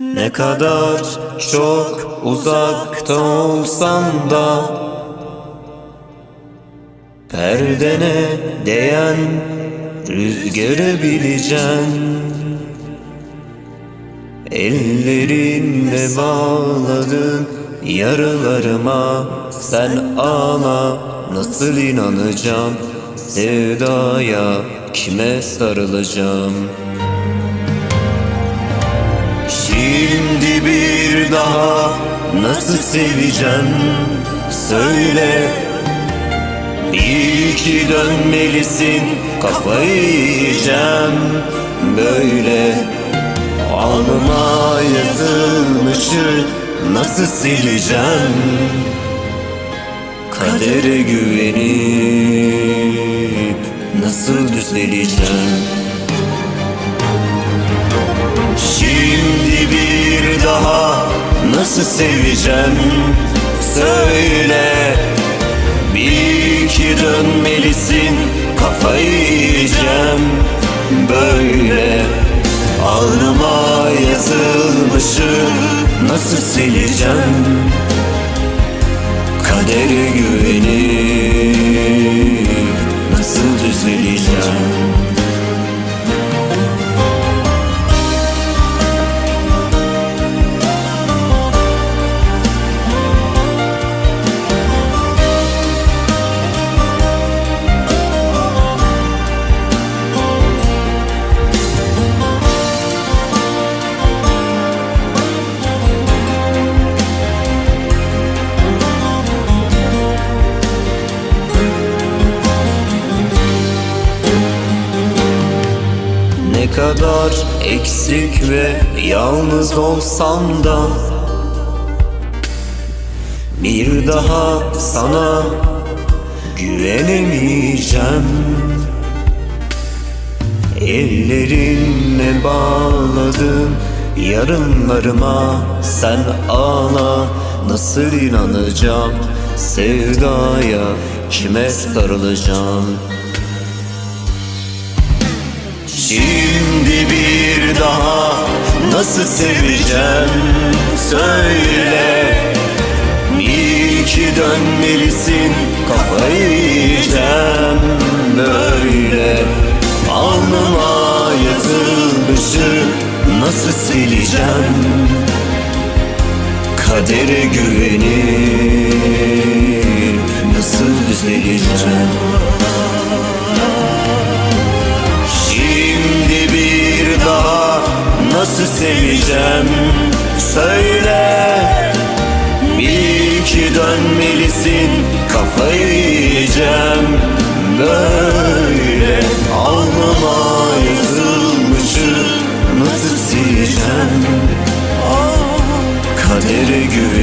Ne kadar çok uzakta olsam da Perdene değen rüzgarı bileceksin Ellerinle bağladın yaralarıma Sen ağla nasıl inanacağım? Sevdaya kime sarılacağım Şimdi bir daha nasıl seveceğim? Söyle. İyi ki dönmelisin kafayı yiyeceğim. Böyle Alnıma yazılmışı nasıl sileceğim? Kadere güvenip nasıl seveceğim? Söyle. Bir ki dönmelisin kafayı yiyeceğim. Böyle Alnıma yazılmışı nasıl sileceğim? Kadere güvenip nasıl düzeleceğim kadar eksik ve yalnız olsam da Bir daha sana güvenemeyeceğim. Ellerinle bağladın yarınlarıma Sen ağla nasıl inanacağım? Sevdaya kime sarılacağım Şimdi bir daha nasıl seveceğim? Söyle. İyi dönmelisin kafayı yiyeceğim. Böyle Alnıma yazılmışı nasıl sileceğim? Kadere güvenip seveceğim. Söyle Bir ki dönmelisin kafayı yiyeceğim. Böyle alnıma yazılmışı nasıl sileceğim? Kadere güvenip